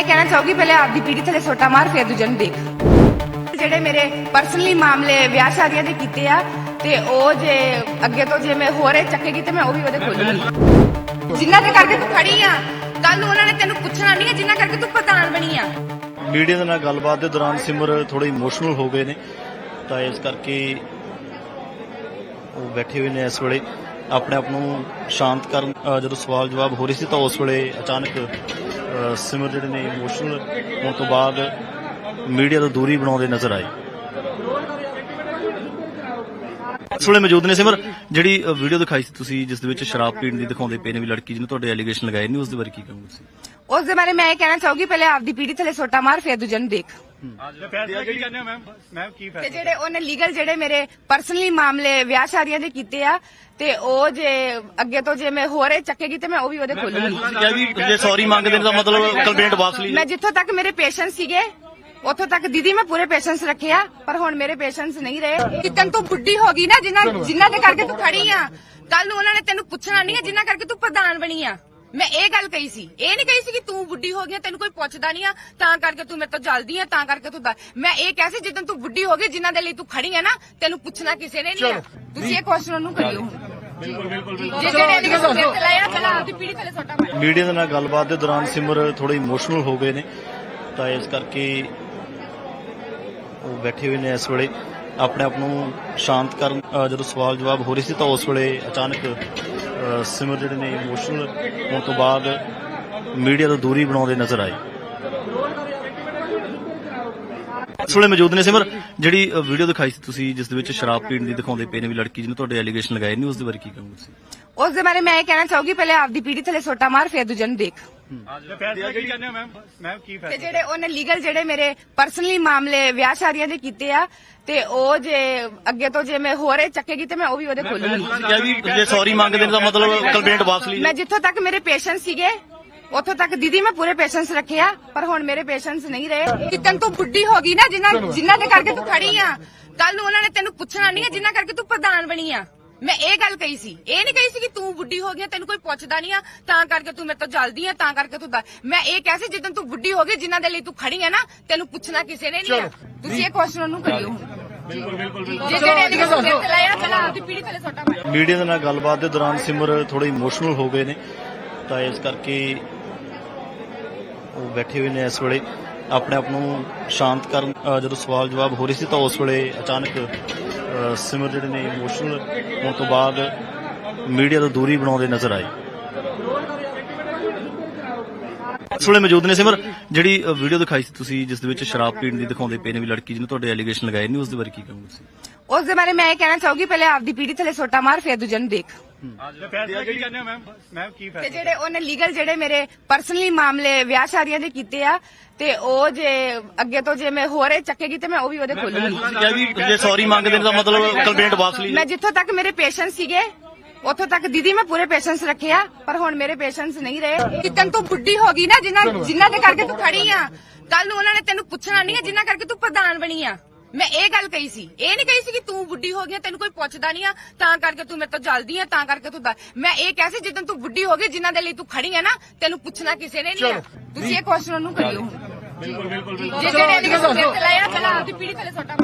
ਇਹ ਕਹਿਣਾ ਚਾਹੂਗੀ, ਪਹਿਲੇ ਆਪਦੀ ਪੀੜੀ ਥੱਲੇ ਸੋਟਾ ਮਾਰ, ਫਿਰ ਦੂਜੇ ਨੂੰ ਦੇਖ। ਜਿਹੜੇ ਮੇਰੇ ਪਰਸਨਲੀ ਮਾਮਲੇ ਵਿਆਹ ਸ਼ਾਦੀਆਂ ਦੇ ਕੀਤੇ ਆ, ਤੇ ਉਹ ਜੇ ਅੱਗੇ ਤੋਂ ਜੇ ਮੈਂ ਹੋਰ ਇਹ ਚੱਕੇਗੀ ਮੈਂ ਉਹ ਵੀ ਉਹਦੇ ਖੋਲੂੰਗੀ ਜਿੰਨਾ ਦੇ ਕਰਕੇ ਤੂੰ ਖੜੀ ਆ ਕੱਲ ਨੂੰ ਉਹਨਾਂ ਨੇ ਤੈਨੂੰ ਪੁੱਛਣਾ ਨਹੀਂ ਹੈ ਜਿੰਨਾ ਕਰਕੇ ਤੂੰ ਪ੍ਰਧਾਨ ਬਣੀ ਆ। ਮੀਡੀਆ ਦੇ ਨਾਲ ਗੱਲਬਾਤ ਦੇ ਦੌਰਾਨ ਸਿਮਰ ਥੋੜੇ ਇਮੋਸ਼ਨਲ ਹੋ ਗਏ ਨੇ, ਤਾਂ ਇਸ ਕਰਕੇ ਉਹ ਬੈਠੇ ਹੋਏ ਨੇ ਇਸ ਵੇਲੇ, ਆਪਣੇ ਆਪ ਨੂੰ ਸ਼ਾਂਤ ਕਰਨ ਜਦੋਂ ਸਵਾਲ ਜਵਾਬ ਹੋ ਰਹੀ ਸੀ, ਤਾਂ ਉਸ ਵੇਲੇ ਅਚਾਨਕ ਸਿਮਰ ਜਿਹੜੇ ਨੇ ਇਮੋਸ਼ਨਲ ਹੋਣ ਤੋਂ ਬਾਅਦ ਮੀਡੀਆ ਤੋਂ ਦੂਰੀ ਬਣਾਉਂਦੇ ਨਜ਼ਰ ਆਏ। ਇਸ ਵੇਲੇ ਮੌਜੂਦ ਨੇ ਸਿਮਰ, ਜਿਹੜੀ ਵੀਡੀਓ ਦਿਖਾਈ ਸੀ ਤੁਸੀਂ, ਜਿਸ ਦੇ ਵਿੱਚ ਸ਼ਰਾਬ ਪੀਣ ਦੀ ਦਿਖਾਉਂਦੇ ਪਏ ਨੇ ਵੀ ਲੜਕੀ ਜਿਹਨੂੰ ਤੁਹਾਡੇ ਐਲੀਗੇਸ਼ਨ ਲਗਾਏ ਨੇ, ਉਸ ਦੇ ਬਾਰੇ ਕੀ ਕਹੋਗੇ ਤੁਸੀਂ? ਉਸ ਦੇ ਬਾਰੇ ਮੈਂ ਇਹ ਕਹਿਣਾ ਚਾਹੂਗੀ, ਪਹਿਲੇ ਆਪਦੀ ਪੀੜੀ ਥੱਲੇ ਸੋਟਾ ਮਾਰ, ਫਿਰ ਦੂਜੇ ਨੂੰ ਦੇਖ। ਫੈਸਲਾ ਕੀ ਕਰਨੇ ਮੈਮ? ਮੈਮ ਕੀ ਤੇ ਫੈਸਲਾ ਜਿਹੜੇ ਉਹਨੇ ਲੀਗਲ ਜਿਹੜੇ ਮੇਰੇ ਪਰਸਨਲੀ ਮਾਮਲੇ ਵਿਆਹ ਸ਼ਾਦੀਆਂ ਦੇ ਕੀਤੇ ਆ ਤੇ ਉਹ ਜੇ ਅੱਗੇ ਤੋਂ ਜੇ ਮੈਂ ਹੋਰ ਇਹ ਚੱਕੇਗੀ ਤੇ ਮੈਂ ਉਹ ਵੀ ਉਹਦੇ ਖੋਲੂੰਗੀ ਤੁਸੀਂ ਕਿਹਾ ਵੀ ਜੇ ਸੌਰੀ ਮੰਗਦੇ ਨੇ ਤਾਂ ਮਤਲਬ ਕੰਪਲੇਂਟ ਵਾਪਸ ਲਈ। ਮੈਂ ਜਿੱਥੋਂ ਤੱਕ ਮੇਰੇ ਪੇਸ਼ੈਂਸ ਸੀਗੇ ਉੱਥੋਂ ਤੱਕ ਦੀਦੀ ਮੈਂ ਪੂਰੇ ਪੇਸ਼ੈਂਸ ਰੱਖਿਆ ਪਰ ਹੁਣ ਮੇਰੇ ਪੇਸ਼ੈਂਸ ਨਹੀਂ ਰਹੇ। ਕਿਤਨ ਤੂੰ ਬੁੱਢੀ ਹੋ ਗਈ ਨਾ ਜਿੰਨਾ ਜਿੰਨਾ ਦੇ ਕਰਕੇ ਤੂੰ ਖੜੀ ਆ ਕੱਲ ਨੂੰ ਉਹਨਾਂ ਨੇ ਤੈਨੂੰ ਪੁੱਛਣਾ ਨਹੀਂ ਹੈ ਜਿੰਨਾ ਕਰਕੇ ਤੂੰ ਪ੍ਰਧਾਨ ਬਣੀ ਆ। ਮੈਂ ਇਹ ਗੱਲ ਕਹੀ ਸੀ ਇਹ ਨਹੀਂ ਕਹੀ ਸੀ ਕਿ ਤੂੰ ਬੁੱਢੀ ਹੋ ਗਈ ਤੈਨੂੰ ਕੋਈ ਪੁੱਛਦਾ ਨਹੀਂ ਆ ਤਾਂ ਕਰਕੇ ਤੂੰ ਮੇਰੇ ਤੋਂ ਜਲਦੀ ਆ ਤਾਂ ਕਰਕੇ ਤੂੰ ਮੈਂ ਇਹ ਕਹਿ ਸੀ ਜਦੋਂ ਤੂੰ ਬੁੱਢੀ ਹੋ ਗਈ ਜਿੰਨਾ ਦੇ ਲਈ ਤੂੰ ਖੜੀ ਆ ਨਾ ਤੈਨੂੰ ਪੁੱਛਣਾ ਕਿਸੇ ਨੇ ਨਹੀਂ ਤੁਸੀਂ ਇਹ ਕੁਐਸਚਨ ਉਹਨੂੰ ਕਰਿਓ। ਮੀਡੀਆ ਦੇ ਨਾਲ ਗੱਲਬਾਤ ਦੇ ਦੌਰਾਨ ਸਿਮਰ ਥੋੜੇ ਇਮੋਸ਼ਨਲ ਹੋ ਗਏ ਨੇ ਤਾਂ ਇਸ ਕਰਕੇ ਉਹ ਬੈਠੇ ਹੋਏ ਨੇ ਇਸ ਵੇਲੇ ਆਪਣੇ ਆਪ ਨੂੰ ਸ਼ਾਂਤ ਕਰਨ ਜਦੋਂ ਸਵਾਲ ਜਵਾਬ ਹੋ ਰਹੀ ਸੀ ਤਾਂ ਉਸ ਵੇਲੇ ਅਚਾਨਕ ਸਿਮਰ ਜਿਹੜੇ ਨੇ ਇਮੋਸ਼ਨਲ ਹੋਣ ਤੋਂ ਬਾਅਦ ਮੀਡੀਆ ਤੋਂ ਦੂਰੀ ਬਣਾਉਂਦੇ ਨਜ਼ਰ ਆਏ। ਇਸ ਵੇਲੇ ਮੌਜੂਦ ਨੇ ਸਿਮਰ, ਜਿਹੜੀ ਵੀਡੀਓ ਦਿਖਾਈ ਸੀ ਤੁਸੀਂ, ਜਿਸ ਦੇ ਵਿੱਚ ਸ਼ਰਾਬ ਪੀਣ ਦੀ ਦਿਖਾਉਂਦੇ ਪਏ ਨੇ ਵੀ ਲੜਕੀ ਜਿਹਨੂੰ ਤੁਹਾਡੇ ਐਲੀਗੇਸ਼ਨ ਲਗਾਏ ਨੇ, ਉਸ ਦੇ ਬਾਰੇ ਕੀ ਕਹੋਗੇ ਤੁਸੀਂ? ਉਸ ਦੇ ਬਾਰੇ ਮੈਂ ਇਹ ਕਹਿਣਾ ਚਾਹੂਗੀ, ਪਹਿਲੇ ਆਪਦੀ ਪੀੜੀ ਥੱਲੇ ਸੋਟਾ ਮਾਰ, ਫਿਰ ਦੂਜੇ ਨੂੰ ਦੇਖ। ਫੈਸਲਾ ਕੀ ਕਰਨੇ ਮੈਮ? ਮੈਮ ਕੀ ਤੇ ਫੈਸਲਾ ਜਿਹੜੇ ਉਹਨੇ ਲੀਗਲ ਜਿਹੜੇ ਮੇਰੇ ਪਰਸਨਲੀ ਮਾਮਲੇ ਵਿਆਹ ਸ਼ਾਦੀਆਂ ਦੇ ਕੀਤੇ ਆ ਤੇ ਉਹ ਜੇ ਅੱਗੇ ਤੋਂ ਜੇ ਮੈਂ ਹੋਰ ਚੱਕੇਗੀ ਤੇ ਮੈਂ ਉਹ ਵੀ ਉਹਦੇ ਖੋਲੂੰਗੀ ਤੁਸੀਂ ਕਿਹਾ ਵੀ ਜੇ ਸੌਰੀ ਮੰਗਦੇ ਨੇ ਤਾਂ ਮਤਲਬ ਕੰਪਲੇਂਟ ਵਾਪਸ ਲਈ ਮੈਂ ਜਿੱਥੋਂ ਤੱਕ ਮੇਰੇ ਪੇਸ਼ੈਂਸ ਸੀਗੇ ਉੱਥੋਂ ਤੱਕ ਦੀਦੀ ਮੈਂ ਪੂਰੇ ਪੇਸ਼ੈਂਸ ਰੱਖਿਆ ਪਰ ਹੁਣ ਮੇਰੇ ਪੇਸ਼ੈਂਸ ਨਹੀਂ ਰਹੇ। ਕਿਤਨ ਤੂੰ ਬੁੱਢੀ ਹੋ ਗਈ ਨਾ ਜਿੰਨਾ ਜਿੰਨਾ ਦੇ ਕਰਕੇ ਤੂੰ ਖੜੀ ਆ। ਕੱਲ ਨੂੰ ਉਹਨਾਂ ਨੇ ਤੈਨੂੰ ਪੁੱਛਣਾ ਨਹੀਂ ਹੈ ਜਿੰਨਾ ਕਰਕੇ ਤੂੰ ਪ੍ਰਧਾਨ ਬਣੀ ਆ। ਮੈਂ ਇਹ ਗੱਲ ਕਹੀ ਸੀ ਇਹ ਨਹੀਂ ਕਹੀ ਸੀ ਕਿ ਤੂੰ ਬੁੱਢੀ ਹੋ ਗਈ ਆ, ਤੈਨੂੰ ਕੋਈ ਪੁੱਛਦਾ ਨਹੀਂ ਆ ਤਾਂ ਕਰਕੇ ਤੂੰ ਮੇਰੇ ਤੋਂ ਜਲਦੀ ਆ ਤਾਂ ਕਰਕੇ ਤੂੰ ਦ- ਮੈਂ ਇਹ ਕਹਿ ਸੀ ਜਦੋਂ ਤੂੰ ਬੁੱਢੀ ਹੋ ਗਈ ਜਿੰਨਾ ਦੇ ਲਈ ਤੂੰ ਖੜੀ ਆ ਨਾ ਤੈਨੂੰ ਪੁੱਛਣਾ ਕਿਸੇ ਨੇ ਨਹੀਂ ਆ। ਤੁਸੀਂ ਇਹ ਕੁਐਸਚਨ ਉਹਨੂੰ ਕਰਿਓ। ਜੇ ਜਿਹੜੇ ਇਹਦੇ ਸਿਰ ਤੇ ਲਾਇਆ ਚਲਾ ਆਪਦੀ ਪੀੜੀ ਥੱਲੇ ਸੋਟਾ ਮਾਰ ਮੀਡੀਆ ਦੇ ਨਾਲ ਗੱਲਬਾਤ ਦੇ ਦੌਰਾਨ ਸਿਮਰ ਥੋੜੇ ਇਮੋਸ਼ਨਲ ਹੋ ਗਏ ਨੇ ਤਾਂ ਇਸ ਕਰਕੇ ਉਹ ਬੈਠੇ ਹੋਏ ਨੇ ਇਸ ਵੇਲੇ ਆਪਣੇ ਆਪ ਨੂੰ ਸ਼ਾਂਤ ਕਰਨ ਅ, ਜਦੋਂ ਸਵਾਲ ਜਵਾਬ ਹੋ ਰਹੀ ਸੀ ਤਾਂ ਉਸ ਵੇਲੇ ਅਚਾਨਕ ਸਿਮਰ ਜਿਹੜੇ ਨੇ ਇਮੋਸ਼ਨਲ ਹੋਣ ਤੋਂ ਬਾਅਦ ਮੀਡੀਆ ਤੋਂ ਦੂਰੀ ਬਣਾਉਂਦੇ ਨਜ਼ਰ ਆਏ। ਇਸ ਵੇਲੇ ਮੌਜੂਦ ਨੇ ਸਿਮਰ, ਜਿਹੜੀ ਵੀਡੀਓ ਦਿਖਾਈ ਸੀ ਤੁਸੀਂ, ਜਿਸ ਦੇ ਵਿੱਚ ਸ਼ਰਾਬ ਪੀਣ ਦੀ ਦਿਖਾਉਂਦੇ ਪਏ ਨੇ ਵੀ ਲੜਕੀ ਜਿਹਨੂੰ ਤੁਹਾਡੇ ਐਲੀਗੇਸ਼ਨ ਲਗਾਏ ਨੇ, ਉਸ ਦੇ ਬਾਰੇ ਕੀ ਕਹੋਗੇ ਤੁਸੀਂ? ਉਸ ਦੇ ਬਾਰੇ ਮੈਂ ਇਹ ਕਹਿਣਾ ਚਾਹੂਗੀ, ਪਹਿਲੇ ਆਪਦੀ ਪੀੜੀ ਥੱਲੇ ਸੋਟਾ ਮਾਰ, ਫਿਰ ਦੂਜੇ ਨੂੰ ਦੇਖ। ਫੈਸਲਾ ਕੀ ਕਰਨੇ ਮੈਮ ਮੈਮ ਕੀ ਤੇ ਫੈਸਲਾ ਜਿਹੜੇ ਉਹਨੇ ਲੀਗਲ ਜਿਹੜੇ ਮੇਰੇ ਪਰਸਨਲੀ ਮਾਮਲੇ ਵਿਆਹ ਸ਼ਾਦੀਆਂ ਦੇ ਕੀਤੇ ਆ ਤੇ ਉਹ ਜੇ ਅੱਗੇ ਤੋਂ ਜੇ ਮੈਂ ਹੋਰ ਇਹ ਚੱਕੇਗੀ ਤੇ ਮੈਂ ਉਹ ਵੀ ਉਹਦੇ ਖੋਲੂੰਗੀ ਤੁਸੀਂ ਕਿਹਾ ਵੀ ਜੇ ਸੌਰੀ ਮੰਗਦੇ ਨੇ ਤਾਂ ਮਤਲਬ ਕੰਪਲੇਂਟ ਵਾਪਸ ਲਈ ਮੈਂ ਜਿੱਥੋਂ ਤੱਕ ਮੇਰੇ ਪੇਸ਼ੈਂਸ ਸੀਗੇ ਉੱਥੋਂ ਤੱਕ ਦੀਦੀ ਮੈਂ ਪੂਰੇ ਪੇਸ਼ੈਂਸ ਰੱਖਿਆ ਪਰ ਹੁਣ ਮੇਰੇ ਪੇਸ਼ੈਂਸ ਨਹੀਂ ਰਹੇ। ਕਿਤਨ ਤੂੰ ਬੁੱਢੀ ਹੋ ਗਈ ਨਾ ਜਿੰਨਾ ਜਿੰਨਾ ਦੇ ਕਰਕੇ ਤੂੰ ਖੜੀ ਆ। ਕੱਲ ਨੂੰ ਉਹਨਾਂ ਨੇ ਤੈਨੂੰ ਪੁੱਛਣਾ ਨਹੀਂ ਹੈ ਜਿੰਨਾ ਕਰਕੇ ਤੂੰ ਪ੍ਰਧਾਨ ਬਣੀ ਆ। ਮੈਂ ਇਹ ਗੱਲ ਕਹੀ ਸੀ ਇਹ ਨਹੀਂ ਕਹੀ ਸੀ ਕਿ ਤੂੰ ਬੁੱਢੀ ਹੋ ਗਈ ਤੈਨੂੰ ਕੋਈ ਪੁੱਛਦਾ ਨਹੀਂ ਆ ਤਾਂ ਕਰਕੇ ਤੂੰ ਮੇਰੇ ਤੋਂ ਜਲਦੀ ਆ ਤਾਂ ਕਰਕੇ ਤੂੰ ਮੈਂ ਇਹ ਕਹਿ ਸੀ ਜਦੋਂ ਤੂੰ ਬੁੱਢੀ ਹੋ ਗਈ ਜਿੰਨਾ ਦੇ ਲਈ ਤੂੰ ਖੜੀ ਆ ਨਾ ਤੈਨੂੰ ਪੁੱਛਣਾ ਕਿਸੇ ਨੇ ਨਹੀਂ ਆ। ਤੁਸੀਂ ਇਹ ਕੁਐਸਚਨ ਉਹਨੂੰ ਕਰਿਓ ਜੇ ਜਿਹੜੇ ਇਹਦੇ ਸਿਰ ਤੇ ਲਾਇਆ ਚਲਾ ਆਪਦੀ ਪੀੜੀ ਥੱਲੇ ਸੋਟਾ